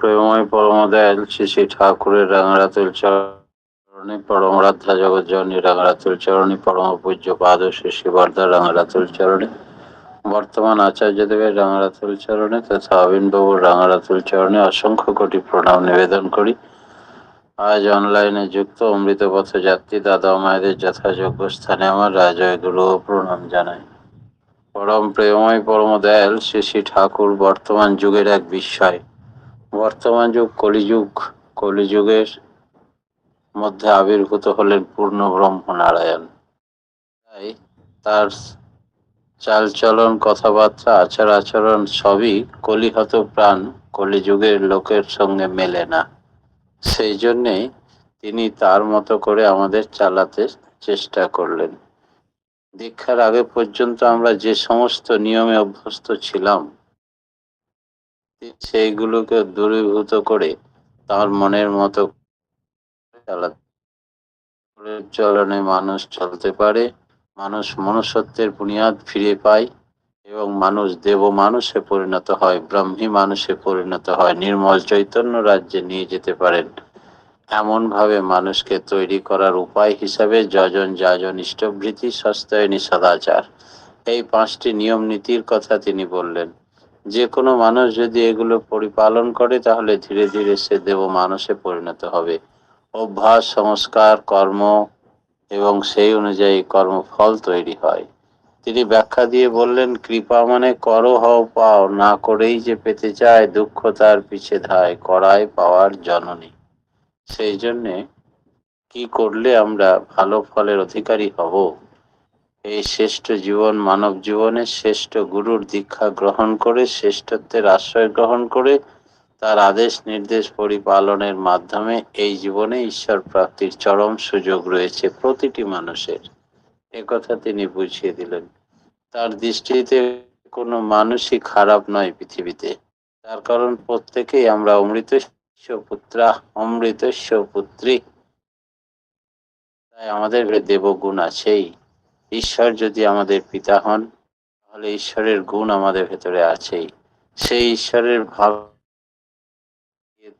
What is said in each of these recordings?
প্রেমময় পরমদয়াল শ্রী শ্রী ঠাকুরের রাঙারাতুল চরণে পরম রাধা জগৎ জননী রাঙারাতুল চরণে পরম পূজ্য পাদ শ্রী শ্রী বর্ধা রাঙারাতুল চরণে। বর্তমান আচার্যদেবের রাঙারাতুল চরণে তথা অবিনবাবুর রাঙারাতুল চরণে অসংখ্য কোটি প্রণাম নিবেদন করি। আজ অনলাইনে যুক্ত অমৃত পথ যাত্রী দাদা মায়েদের যথাযোগ্য স্থানে আমার রাজয় গুরু প্রণাম জানাই। পরম প্রেমময় পরম দয়াল শ্রী শ্রী ঠাকুর, বর্তমান যুগের এক বিস্ময়। বর্তমান যুগ, কলিযুগ, কলিযুগের মধ্যে আবির্ভূত হলেন পূর্ণ ব্রহ্ম নারায়ণ। তাই তার চালচলন, কথাবার্তা, আচার আচরণ সবই কলিহত প্রাণ কলিযুগের লোকের সঙ্গে মেলে না। সেই জন্যে তিনি তার মতো করে আমাদের চালাতে চেষ্টা করলেন। দীক্ষার আগে পর্যন্ত আমরা যে সমস্ত নিয়মে অভ্যস্ত ছিলাম সেইগুলোকে দূরীভূত করে তার মনের মতো চলনে মানুষ চলতে পারে। মানুষ মনুষ্যত্বের বুনিয়াদ ফিরে পায় এবং মানুষ দেব মানুষে পরিণত হয়, ব্রাহ্মী মানুষে পরিণত হয়। নির্মল চৈতন্য রাজ্যে নিয়ে যেতে পারেন। এমন ভাবে মানুষকে তৈরি করার উপায় হিসাবে যজন, যাজন ইষ্টভৃতি সস্তায়নী, সদাচার। এই পাঁচটি নিয়ম নীতির কথা তিনি বললেন। যে কোনো মানুষ যদি এগুলো পরিপালন করে, তাহলে ধীরে ধীরে সে দেব মানুষে পরিণত হবে। অভ্যাস, সংস্কার, কর্ম এবং সেই অনুযায়ী কর্মফল তৈরি হয়। তিনি ব্যাখ্যা দিয়ে বললেন, কৃপা মানে করো, হও, পাও। না করেই যে পেতে চায়, দুঃখ তার পিছে ধায়, করায় পাওয়ার জননী। সেই জন্যে কি করলে আমরা ভালো ফলের অধিকারী হব? এই শ্রেষ্ঠ জীবন, মানব জীবনে শ্রেষ্ঠ গুরুর দীক্ষা গ্রহণ করে, শ্রেষ্ঠত্বের আশ্রয় গ্রহণ করে, তার আদেশ নির্দেশ পরিপালনের মাধ্যমে এই জীবনে ঈশ্বর প্রাপ্তির চরম সুযোগ রয়েছে প্রতিটি মানুষের। কথা তিনি বুঝিয়ে দিলেন। তার দৃষ্টিতে কোনো মানুষই খারাপ নয় পৃথিবীতে। তার কারণ, প্রত্যেকেই আমরা অমৃত পুত্রা অমৃত পুত্রী। তাই আমাদের দেবগুণ আছেই। ঈশ্বর যদি আমাদের পিতা হন, তাহলে ঈশ্বরের গুণ আমাদের ভেতরে আছেই। সেই ঈশ্বরের ভাব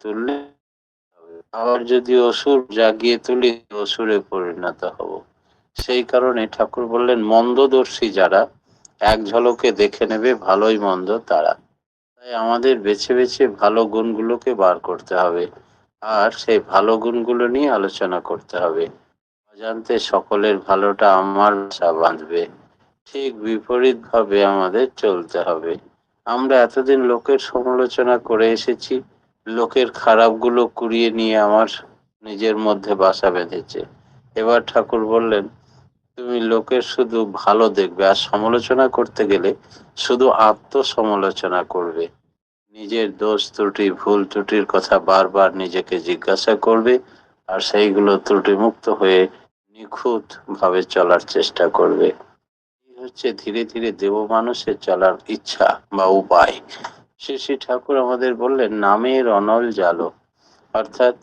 তুললে আবার যদি অসুর জাগিয়ে তুলি, অসুরে পরিণত হব। সেই কারণে ঠাকুর বললেন, মন্দদর্শী যারা, এক ঝলকে দেখে নেবে ভালোই মন্দ তারা। তাই আমাদের বেছে বেছে ভালো গুণগুলোকে বার করতে হবে, আর সেই ভালো গুণগুলো নিয়ে আলোচনা করতে হবে। অজান্তে সকলের ভালোটা আমার বাসা বাঁধবে। ঠিক বিপরীত ভাবে আমাদের চলতে হবে। আমরা এতদিন লোকের সমালোচনা করে এসেছি, লোকের খারাপগুলো কুড়িয়ে নিয়ে আমার নিজের মধ্যে বাসা বেঁধেছে। এবার ঠাকুর বললেন, তুমি লোকের শুধু ভালো দেখবে আর সমালোচনা করতে গেলে শুধু আত্মসমালোচনা করবে। নিজের দোষ, ত্রুটি, ভুল, ত্রুটির কথা বারবার নিজেকে জিজ্ঞাসা করবে আর সেইগুলো ত্রুটি মুক্ত হয়ে নিখুঁত ভাবে চলার চেষ্টা করবে। হচ্ছে ধীরে ধীরে দেব মানুষের চলার ইচ্ছা বা উপায়। শ্রী শ্রী ঠাকুর আমাদের বললেন, নামের অনল জালো। অর্থাৎ,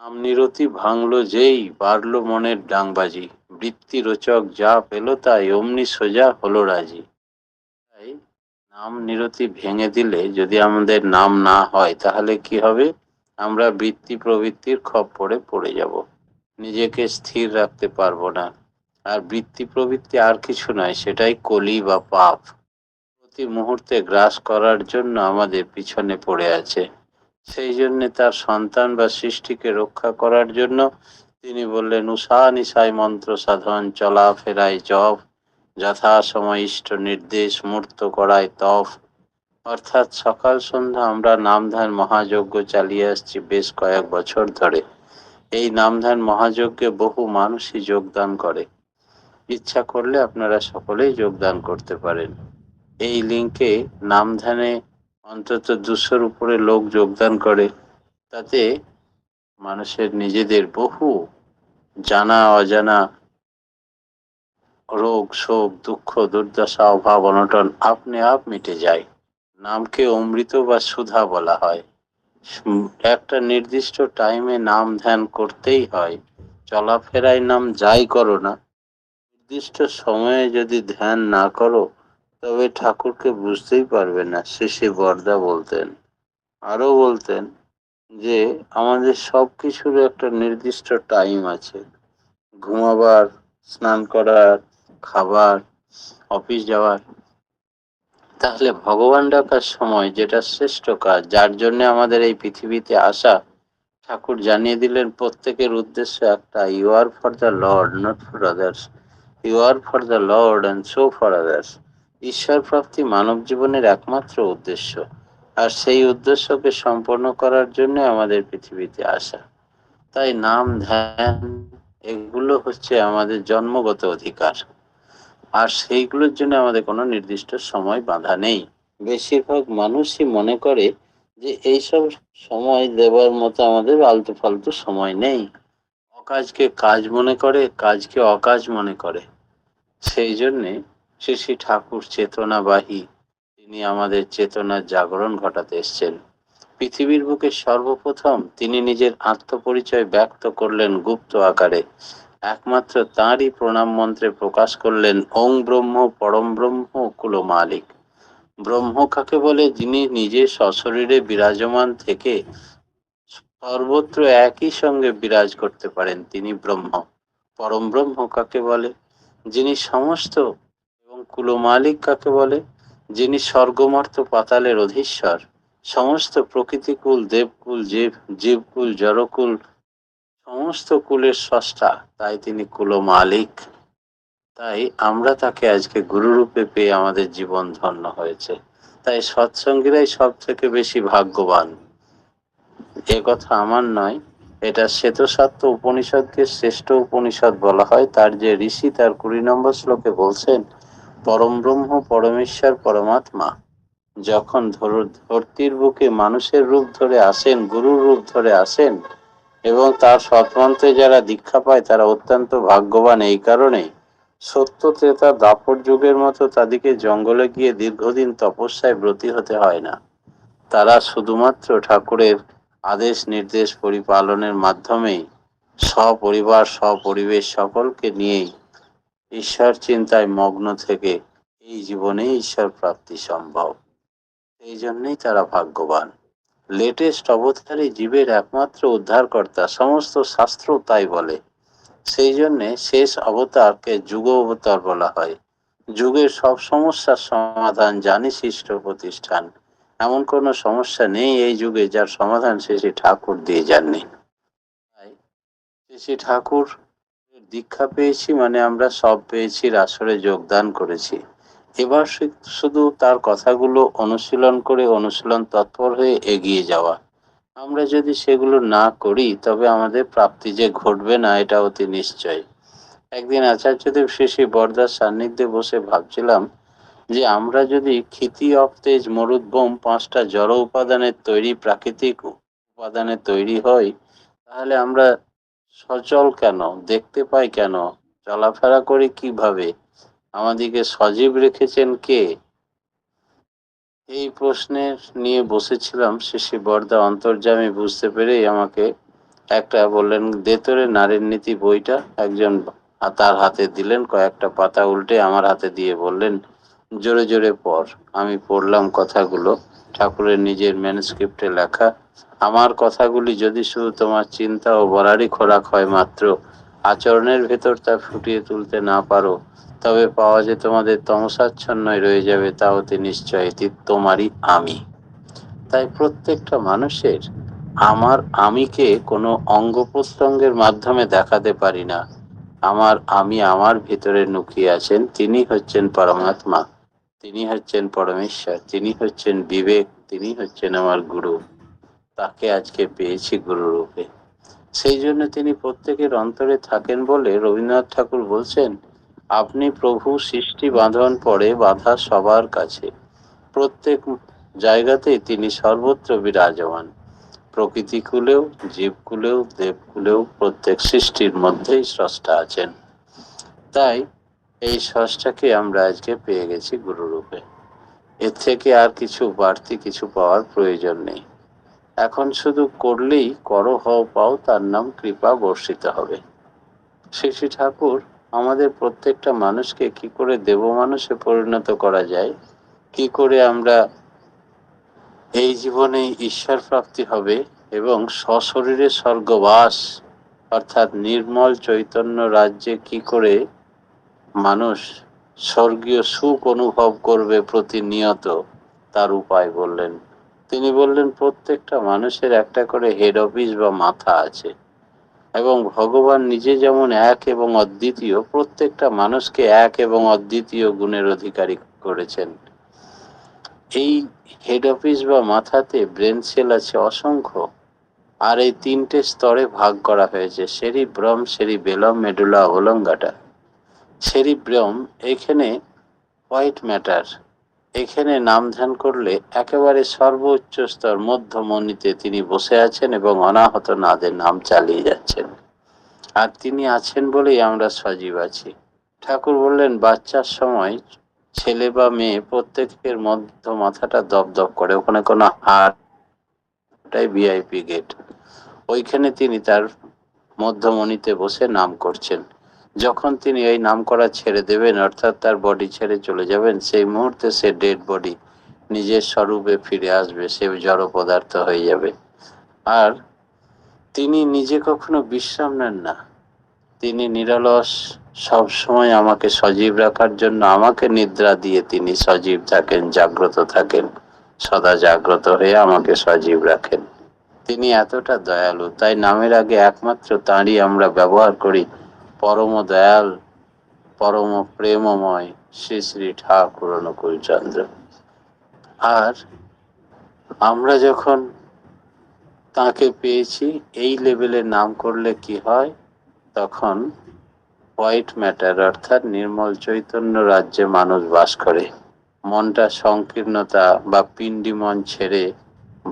নাম নিরতি ভাঙলো যেই, বাড়লো মনের ডাংবাজি। বৃত্তি রোচক যা পেল তাই, অমনি সোজা হলো রাজি। তাই, নাম নিরতি ভেঙে দিলে যদি আমাদের নাম না হয়, তাহলে কি হবে? আমরা বৃত্তি প্রবৃত্তির খপ্পরে পড়ে যাব। নিজেকে স্থির রাখতে পারব না। আর বৃত্তি প্রবৃত্তি আর কিছু নয়, সেটাই কলি বা পাপ। প্রতি মুহূর্তে গ্রাস করার জন্য আমাদের পিছনে পড়ে আছে। সেই জন্য তার সন্তান বা সৃষ্টিকে রক্ষা করার জন্য তিনি বললেন, উষা নিশাই মন্ত্র সাধন, চলা ফেরাই জপ যথা সময় ইষ্ট নির্দেশ, মূর্ত করায় তফ অর্থাৎ সকাল সন্ধ্যা আমরা নামধান মহাযজ্ঞ চালিয়ে আসছি বেশ কয়েক বছর ধরে। এই নামধান মহাযজ্ঞে বহু মানুষই যোগদান করে। ইচ্ছা করলে আপনারা সকলেই যোগদান করতে পারেন। এই লিঙ্কে নামধানে অন্তত দুশোর উপরে লোক যোগদান করে। তাতে মানুষের নিজেদের বহু জানা, অজানা রোগ, শোক, দুঃখ, দুর্দশা, অভাব, অনটন আপনি আপ মিটে যায়। নামকে অমৃত বা সুধা বলা হয়। একটা নির্দিষ্ট টাইমে নাম ধ্যান করতেই হয়। চলাফেরায় নাম যাই করো না। নির্দিষ্ট সময়ে যদি ধ্যান না করো, তবে ঠাকুরকে বুঝতেই পারবে না। শেষে বর্দা বলতেন, আরও বলতেন যে, আমাদের সব কিছুর একটা নির্দিষ্ট টাইম আছে। ঘুমাবার, স্নান করার, খাবার অফিস যাওয়ার। তাহলে ভগবান ডাকার সময় যেটা শ্রেষ্ঠ কাজ, যার জন্য আমাদের এই পৃথিবীতে আসা ঠাকুর জানিয়ে দিলেন, প্রত্যেকের উদ্দেশ্য একটা you are for the lord not for others you are for the lord and so for others ঈশ্বর প্রাপ্তি মানব জীবনের একমাত্র উদ্দেশ্য। আর সেই উদ্দেশ্যকে সম্পন্ন করার জন্য আমাদের পৃথিবীতে আসা। তাই নাম, ধ্যান, এগুলো হচ্ছে আমাদের জন্মগত অধিকার। আর সেইগুলোর জন্য আমাদের কোনো নির্দিষ্ট সময় বাঁধা নেই। বেশিরভাগ মানুষই মনে করে যে এইসব সময় দেওয়ার মতো আমাদের আলতু ফালতু সময় নেই। অকাজকে কাজ মনে করে, কাজকে অকাজ মনে করে। সেই জন্যে শ্রী শ্রী ঠাকুর চেতনাবাহী তিনি আমাদের চেতনার জাগরণ ঘটাতে এসছেন। পৃথিবীর বুকে সর্বপ্রথম তিনি নিজের আত্মপরিচয় ব্যক্ত করলেন গুপ্ত আকারে। একমাত্র তাঁরই প্রণাম মন্ত্রে প্রকাশ করলেন ওং ব্রহ্ম পরম ব্রহ্ম কুল মালিক। ব্রহ্ম কাকে বলে? যিনি নিজে সশরীরে বিরাজমান থেকে সর্বত্র একই সঙ্গে বিরাজ করতে পারেন, তিনি ব্রহ্ম। পরম ব্রহ্ম কাকে বলে? যিনি সমস্ত এবং কুল মালিক কাকে বলে? যিনি স্বর্গমর্ত পাতালের অধীশ্বর। সমস্ত প্রকৃতিকুল, দেবকুল, জীব, জীবকুল, জড়কুল সমস্ত কুলের স্রষ্টা, তাই তিনি কুল মালিক। তাই আমরা তাকে আজকে গুরুরূপে পেয়ে আমাদের জীবন ধন্য হয়েছে। তাই সৎসঙ্গীরাই সব থেকে বেশি ভাগ্যবান। এ কথা আমার নয়, এটা শ্বেতসাত্য উপনিষদকে শ্রেষ্ঠ উপনিষদ বলা হয়। তার যে ঋষি তার কুড়ি নম্বর শ্লোকে বলছেন, পরম ব্রহ্ম, পরমেশ্বর, পরমাত্মা। যখন ধর- ধরতির বুকে মানুষের রূপ ধরে আসেন, গুরুর রূপ ধরে আসেন এবং তার সৎমন্ত্রে যারা দীক্ষা পায়, তারা অত্যন্ত ভাগ্যবান। এই কারণে সত্য ত্রেতা দাপর যুগের মতো তাদেরকে জঙ্গলে গিয়ে দীর্ঘদিন তপস্যায় ব্রতী হতে হয় না। তারা শুধুমাত্র ঠাকুরের আদেশ, নির্দেশ পরিপালনের মাধ্যমেই সপরিবার, সপরিবেশ সকলকে নিয়েই ঈশ্বর চিন্তায় মগ্ন থেকে এই জীবনে ঈশ্বর প্রাপ্তি সম্ভব। এই জন্যই তারা ভাগ্যবান। লেটেস্ট অবতারই জীবের একমাত্র উদ্ধারকর্তা, সমস্ত শাস্ত্র তাই বলে। সেই জন্যে শেষ অবতারকে যুগ অবতার বলা হয়। যুগের সব সমস্যার সমাধান জানি সৃষ্ট প্রতিষ্ঠান। এমন কোনো সমস্যা নেই এই যুগে যার সমাধান শেষে ঠাকুর দিয়ে যাননি। শেষে ঠাকুর দীক্ষা পেয়েছি মানে আমরা সব পেয়েছি আসরে যোগদান করেছি। এবার শুধু তার কথাগুলো অনুশীলন করে অনুশীলন তৎপর হয়ে এগিয়ে যাওয়া। আমরা যদি সেগুলো না করি, তবে আমাদের প্রাপ্তি যে ঘটবে না, এটা অতি নিশ্চয়। একদিন আচার্যদেব শেষে বরদার সান্নিধ্যে বসে ভাবছিলাম যে আমরা যদি ক্ষিতি অফতেজ মরুদ্বোম পাঁচটা জড় উপাদানের তৈরি প্রাকৃতিক উপাদানে তৈরি হয়, তাহলে আমরা সচল কেন, দেখতে পাই কেন, চলাফেরা করি কীভাবে? আমাদেরকে সজীব রেখেছেন কে? এই প্রশ্নের নিয়ে বসেছিলাম, শেষে বর্দা অন্তর্জামী বুঝতে পেরেই আমাকে একটা বললেন দেতরে নারীর নীতি বইটা। একজন তার হাতে দিলেন, কয়েকটা পাতা উল্টে আমার হাতে দিয়ে বললেন, জোরে জোরে পর আমি পড়লাম কথাগুলো, ঠাকুরের নিজের ম্যানস্ক্রিপ্টে লেখা। আমার কথাগুলি যদি শুধু তোমার চিন্তা ও বলারই খোরাক হয় মাত্র, আচরণের ভেতর তা ফুটিয়ে তুলতে না পারো। তবে পাওয়া যে তোমাদের তমসাচ্ছন্নই রয়ে যাবে তা অতি নিশ্চয় এটি তোমারই আমি। তাই প্রত্যেকটা মানুষের আমার আমিকে কোনো অঙ্গ প্রত্যঙ্গের মাধ্যমে দেখাতে পারি না। আমার আমি আমার ভিতরে লুকিয়ে আছেন, তিনি হচ্ছেন পরমাত্মা, তিনি হচ্ছেন পরমেশ্বর, তিনি হচ্ছেন বিবেক, তিনি হচ্ছেন আমার গুরু। তাকে আজকে পেয়েছি গুরু রূপে সেই জন্য তিনি প্রত্যেকের অন্তরে থাকেন বলে রবীন্দ্রনাথ ঠাকুর বলছেন আপনি প্রভু সৃষ্টি বাঁধন পড়ে বাধা সবার কাছে। প্রত্যেক জায়গাতেই তিনি সর্বত্র বিরাজমান। প্রকৃতিকুলেও, জীবকুলেও, দেবকুলেও প্রত্যেক সৃষ্টির মধ্যেই স্রষ্টা আছেন। তাই এই স্রষ্টাকে আমরা আজকে পেয়ে গেছি গুরুরূপে। এর থেকে আর কিছু বাড়তি কিছু পাওয়ার প্রয়োজন নেই। এখন শুধু করলেই করো হও পাও তার নাম কৃপা বর্ষিত হবে। শ্রী ঠাকুর আমাদের প্রত্যেকটা মানুষকে কি করে দেব মানুষে পরিণত করা যায়? কি করে আমরা এই জীবনে ঈশ্বর প্রাপ্তি হবে এবং সশরীরে স্বর্গবাস অর্থাৎ নির্মল চৈতন্য রাজ্যে কি করে মানুষ স্বর্গীয় সুখ অনুভব করবে প্রতিনিয়ত? তার উপায় বললেন। তিনি বললেন, প্রত্যেকটা মানুষের একটা করে হেড অফিস বা মাথা আছে। এবং ভগবান নিজে যেমন এক এবং অদ্বিতীয়, প্রত্যেকটা মানুষকে এক এবং অদ্বিতীয় গুণের অধিকারী করেছেন। এই হেড অফিস বা মাথাতে ব্রেন সেল আছে অসংখ্য, আর এই তিনটে স্তরে ভাগ করা হয়েছে। সেরি ব্রম সেরি বেলম, মেডুলা ওলঙ্গাটা সেরি ব্রম এখানে হোয়াইট ম্যাটার এখানে নাম ধ্যান করলে একেবারে সর্বোচ্চ স্তর মধ্যমণিতে তিনি বসে আছেন এবং অনাহত নাদের নাম চালিয়ে যাচ্ছেন। আর তিনি আছেন বলেই আমরা সজীব আছি। ঠাকুর বললেন, বাচ্চার সময় ছেলে বা মেয়ে প্রত্যেকের মধ্য মাথাটা দপদপ করে, ওখানে কোনো ওটাই ভিআইপি গেট। ওইখানে তিনি তার মধ্যমণিতে বসে নাম করছেন। যখন তিনি এই নাম করা ছেড়ে দেবেন, অর্থাৎ তার বডি ছেড়ে চলে যাবেন, সেই মুহূর্তে সে ডেড বডি নিজের স্বরূপে ফিরে আসবে, সে জড় পদার্থ হয়ে যাবে। আর তিনি নিজে কখনো বিশ্রাম নেন না। তিনি নিরলস সব সময় আমাকে সজীব রাখার জন্য আমাকে নিদ্রা দিয়ে তিনি সজীব থাকেন, জাগ্রত থাকেন, সদা জাগ্রত হয়ে আমাকে সজীব রাখেন। তিনি এতটা দয়ালু, তাই নামের আগে একমাত্র তাঁরই আমরা ব্যবহার করি। পরম দয়াল পরম প্রেমময় শ্রী শ্রী ঠাকুর অনুকূল চন্দ্র আর আমরা যখন তাকে পেয়েছি, এই লেভেলে নাম করলে কি হয়? তখন হোয়াইট ম্যাটার, অর্থাৎ নির্মল চৈতন্য রাজ্যে মানুষ বাস করে। মনটা সংকীর্ণতা বা পিণ্ডি মন ছেড়ে,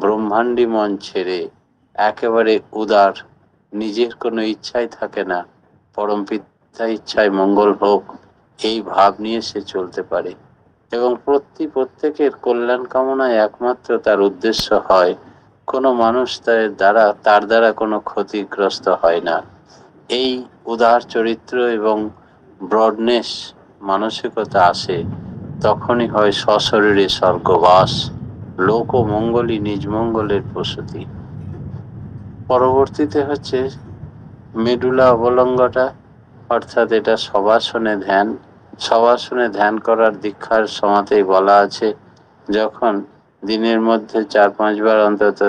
ব্রহ্মাণ্ডী মন ছেড়ে, একেবারে উদার, নিজের কোনো ইচ্ছাই থাকে না। পরম পিতা ইচ্ছায় মঙ্গল হোক, এই ভাব নিয়ে সে চলতে পারে। এবং প্রতি প্রত্যেকের কল্যাণ কামনায় একমাত্র তার উদ্দেশ্য হয়, কোনো মানুষ তার দ্বারা তার দ্বারা কোনো ক্ষতিগ্রস্ত হয় না। এই উদার চরিত্র এবং ব্রডনেস মানসিকতা আসে, তখনই হয় সশরীরে স্বর্গবাস লোক মঙ্গলই নিজ মঙ্গলের প্রসূতি। পরবর্তীতে হচ্ছে মেডুলা অবলঙ্গটা, অর্থাৎ এটা সবাসনে ধ্যান সবাসনে ধ্যান করার দীক্ষার সমাতেই বলা আছে, যখন দিনের মধ্যে চার পাঁচবার অন্তত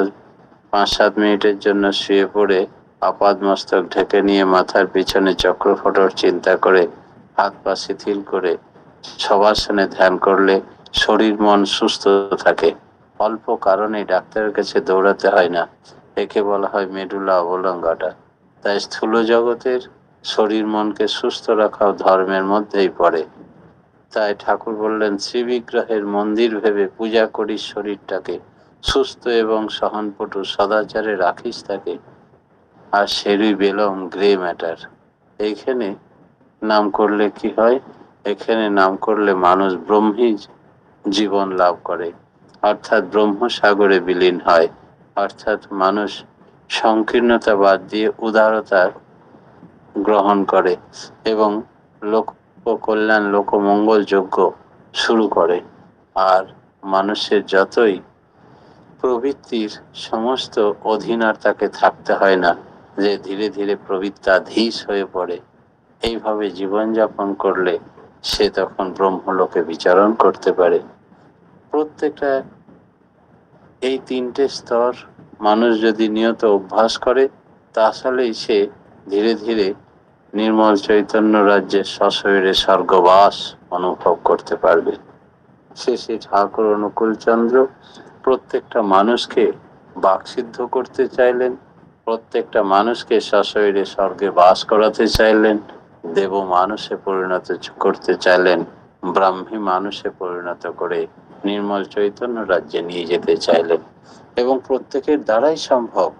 পাঁচ সাত মিনিটের জন্য শুয়ে পড়ে আপাদ মস্তক ঢেকে নিয়ে মাথার পিছনে চক্র ফটোর চিন্তা করে, হাত পা শিথিল করে সবাসনে ধ্যান করলে শরীর, মন সুস্থ থাকে। অল্প কারণে ডাক্তারের কাছে দৌড়াতে হয় না, একে বলা হয় মেডুলা অবলঙ্গাটা। তাই স্থূল জগতের শরীর মনকে সুস্থ রাখাও ধর্মের মধ্যেই পড়ে। তাই ঠাকুর বললেন, শ্রীবিগ্রহের মন্দির ভেবে পূজা করিস শরীরটাকে, সুস্থ এবং সহনপটু সদাচারে রাখিস তাকে, আর সেরুই বেলম, গ্রে ম্যাটার। এইখানে নাম করলে কি হয়? এখানে নাম করলে মানুষ ব্রহ্মী জীবন লাভ করে, অর্থাৎ ব্রহ্মসাগরে বিলীন হয়, অর্থাৎ মানুষ সংকীর্ণতা বাদ দিয়ে উদারতা গ্রহণ করে এবং লোক কল্যাণ লোকমঙ্গল যজ্ঞ শুরু করে। আর মানুষের যতই প্রবৃত্তির সমস্ত অধীন আর তাকে থাকতে হয় না, যে ধীরে ধীরে প্রবৃত্তাধীশ হয়ে পড়ে। এইভাবে জীবনযাপন করলে সে তখন ব্রহ্মলোকে বিচরণ করতে পারে। প্রত্যেকটা এই তিনটে স্তর মানুষ যদি নিয়ত অভ্যাস করে, তাহলেই সে ধীরে ধীরে নির্মল চৈতন্য রাজ্যের সশরীরে স্বর্গবাস অনুভব করতে পারবে। শেষে ঠাকুর অনুকূল চন্দ্র প্রত্যেকটা মানুষকে বাকসিদ্ধ করতে চাইলেন, প্রত্যেকটা মানুষকে সশরীরে স্বর্গে বাস করাতে চাইলেন, দেব মানুষে পরিণত করতে চাইলেন, ব্রাহ্মী মানুষে পরিণত করে নির্মল চৈতন্য রাজ্যে নিয়ে যেতে চাইলেন। এবং প্রত্যেকের দ্বারাই সম্ভব।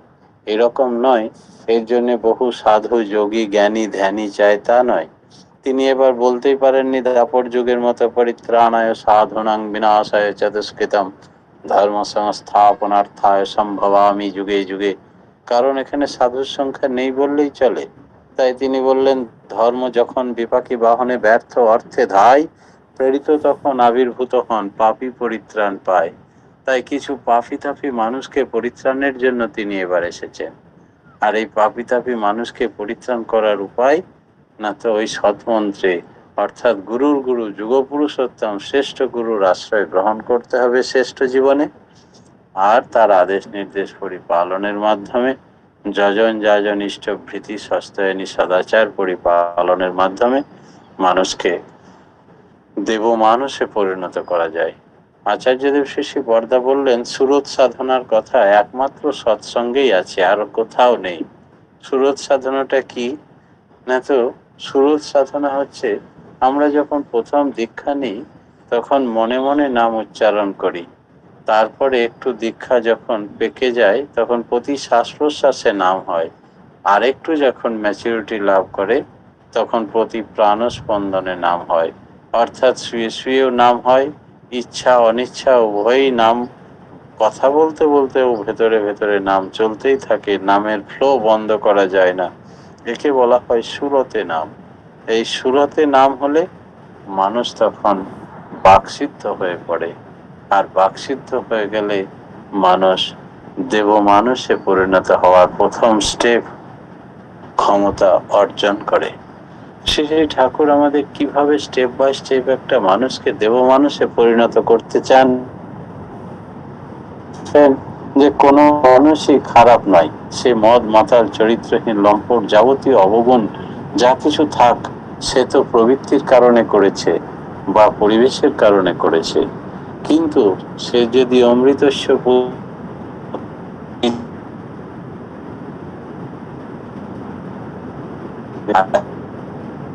এরকম নয়, এর জন্য বহু সাধু, যোগী, জ্ঞানী, ধ্যানী চায় তা নয়। তিনি এবার বলতেই পারেননি দাপর যুগের মতো পরিত্রাণায় সাধনাং বিনাশায় চতুষ্কৃতম ধর্ম সংস্থাপনার্থায় সম্ভবামি যুগে যুগে। কারণ এখানে সাধুর সংখ্যা নেই বললেই চলে। তাই তিনি বললেন, ধর্ম যখন বিপাকী বাহনে ব্যর্থ অর্থে ধায়, প্রেরিত তখন আবির্ভূত হন, পাপী পরিত্রাণ পায়। তাই কিছু পাফি তাফি মানুষকে পরিত্রাণের জন্য তিনি এবার এসেছেন। আর এই পাপি তাপি মানুষকে পরিত্রাণ করার উপায় না তো ওই সৎমন্ত্রে, অর্থাৎ গুরুর গুরু, যুগপুরুষোত্তম শ্রেষ্ঠ গুরুর আশ্রয় গ্রহণ করতে হবে শ্রেষ্ঠ জীবনে, আর তার আদেশ নির্দেশ পরিপালনের মাধ্যমে, যজন যাজন ইষ্ট ভৃতি সস্তায়নী সদাচার পরিপালনের মাধ্যমে মানুষকে দেব মানুষে পরিণত করা যায়। আচার্যদেব শিশি বর্দা বললেন সুরত সাধনার কথা একমাত্র সৎসঙ্গেই আছে, আর কোথাও নেই। সুরত সাধনাটা কি? না তো সুরত সাধনা হচ্ছে, আমরা যখন প্রথম দীক্ষা নিই, তখন মনে মনে নাম উচ্চারণ করি। তারপরে একটু দীক্ষা যখন পেকে যায়, তখন প্রতি শ্বাস প্রশ্বাসে নাম হয়। আর একটু যখন ম্যাচুরিটি লাভ করে, তখন প্রতি প্রাণস্পন্দনে নাম হয়। অর্থাৎ শুয়ে শুয়েও নাম হয় ইচ্ছা, অনিচ্ছা, উভয়ই নাম। কথা বলতে বলতেও ভেতরে ভেতরে নাম চলতেই থাকে, নামের ফ্লো বন্ধ করা যায় না। একে বলা হয় সুরতে নাম। এই সুরতে নাম হলে মানুষ তখন বাকসিদ্ধ হয়ে পড়ে। আর বাকসিদ্ধ হয়ে গেলে মানুষ দেব মানুষে পরিণত হওয়ার প্রথম স্টেপ ক্ষমতা অর্জন করে। শ্রী ঠাকুর আমাদের কীভাবে স্টেপ বাই স্টেপ একটা মানুষকে দেব মানুষে পরিণত করতে চান যে কোনো মানুষই খারাপ নয়। সে মদ, মাতাল, চরিত্রহীন, লম্পট যাবতীয় অবগুণ, যা কিছু থাক, সে তো প্রবৃত্তির কারণে করেছে বা পরিবেশের কারণে করেছে। কিন্তু সে যদি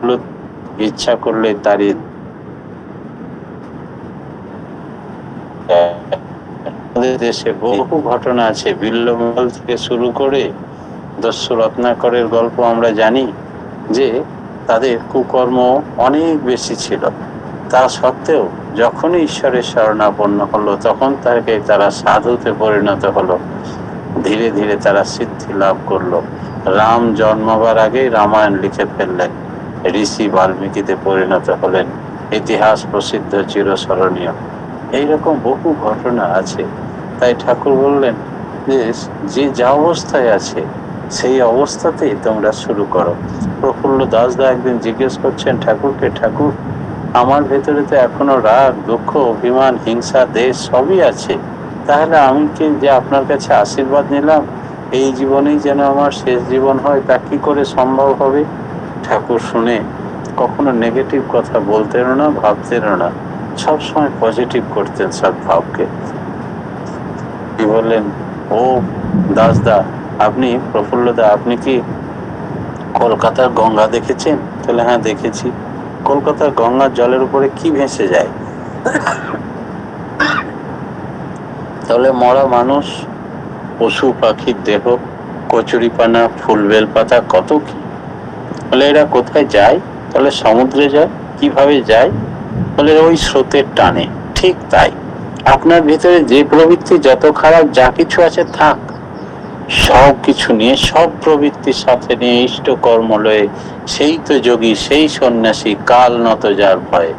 অমৃতস্য ইচ্ছা করলে তারই দেশে বহু ঘটনা আছে। বিল্লমহল থেকে শুরু করে দস্যু রত্নাকরের গল্প আমরা জানি যে তাদের কুকর্ম অনেক বেশি ছিল। তা সত্ত্বেও যখনই ঈশ্বরের শরণাপন্ন হলো, তখন তাকে তারা সাধুতে পরিণত হলো। ধীরে ধীরে তারা সিদ্ধি লাভ করল। রাম জন্মবার আগেই রামায়ণ লিখে ফেললেন। ঋষি বাল্মীকিতে পরিণত হলেন। ইতিহাস প্রসিদ্ধ চিরস্মরণীয়। এইরকম বহু ঘটনা আছে। তাই ঠাকুর বললেন, যে যে যা অবস্থায় আছে, সেই অবস্থাতেই তোমরা শুরু করো। প্রফুল্ল দাসদা একদিন জিজ্ঞেস করছেন, ঠাকুরকে, ঠাকুর, আমার ভেতরে তো এখনও রাগ, দুঃখ, অভিমান, হিংসা, দেশ সবই আছে। তাহলে আমি কি যে আপনার কাছে আশীর্বাদ নিলাম? এই জীবনেই যেন আমার শেষ জীবন হয়, তা কি করে সম্ভব হবে? ঠাকুর শুনে কখনো নেগেটিভ কথা বলতেন না, ভাবতেন না। সবসময় পজিটিভ করতেন সব ভাবকে। বললেন, ও দাসদা, আপনি প্রফুল্লদা আপনি কি কলকাতার গঙ্গা দেখেছেন? তাহলে হ্যাঁ দেখেছি। কলকাতার গঙ্গার জলের উপরে কি ভেসে যায়? তাহলে মরা মানুষ, পশু পাখির দেহ, কচুরিপানা ফুল বেল পাতা কত কি তাহলে এরা কোথায় যায়? তাহলে সমুদ্রে যায়? কীভাবে যায়? বলে ওই স্রোতের টানে। ঠিক তাই। আপনার ভিতরে যে প্রবৃত্তি যত খারাপ, যা কিছু আছে থাক। সব কিছু নিয়ে, সব প্রবৃত্তির সাথে নিয়ে, ইষ্ট কর্ম লয়ে, সেই তো যোগী, সেই সন্ন্যাসী, কাল নত যার ভয়ে।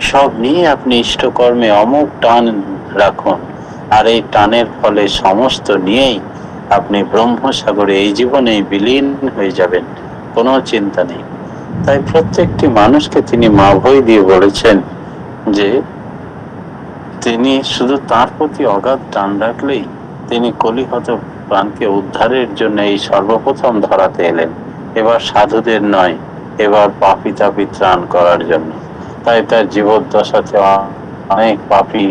সব নিয়ে আপনি ইষ্টকর্মে অমুক টান রাখুন। আর এই টানের ফলে সমস্ত নিয়েই আপনি ব্রহ্মসাগরে এই জীবনে বিলীন হয়ে যাবেন। কোনো চিন্তা নেই। তাই প্রত্যেকটি মানুষকে তিনি মা ভয় দিয়ে বলেছেন যে, তিনি শুধু তার প্রতি অগাধ টান রাখলেই তিনি কলিহত প্রাণকে উদ্ধারের জন্য এই সর্বপ্রথম ধরাতে এলেন। এবার সাধুদের নয়, এবার পাপি তাপি ত্রাণ করার জন্য। তাই তার জীবদ্দশাতে অনেক পাপি,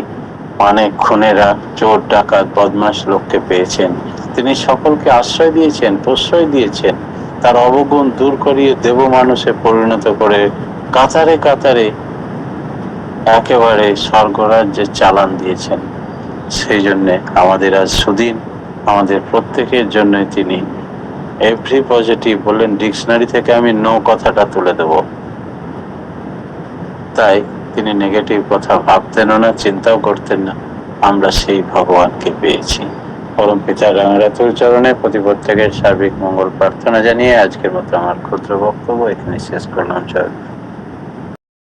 অনেক খুনেরা, চোর, ডাকাত বদমাস লোককে পেয়েছেন। তিনি সকলকে আশ্রয় দিয়েছেন, প্রশ্রয় দিয়েছেন। তার অবগুণ দূর করিয়ে দেব মানুষে পরিণত করে কাতারে কাতারে একেবারে স্বর্গরাজ্যে চালান দিয়েছেন। সেই জন্যে আমাদের আজ সুদিন, আমাদের প্রত্যেকের জন্যই তিনি এভরি পজিটিভ বললেন ডিকশনারি থেকে আমি নো কথাটা তুলে দেব। তাই তিনি নেগেটিভ কথা ভাবতেনও না, চিন্তাও করতেন না। আমরা সেই ভগবানকে পেয়েছি। পরম পিতা রাঙারাতুর চরণে প্রতি প্রত্যেকের সার্বিক মঙ্গল প্রার্থনা জানিয়ে আজকের মতো আমার ক্ষুদ্র বক্তব্য এখানে শেষ করলাম। চরণ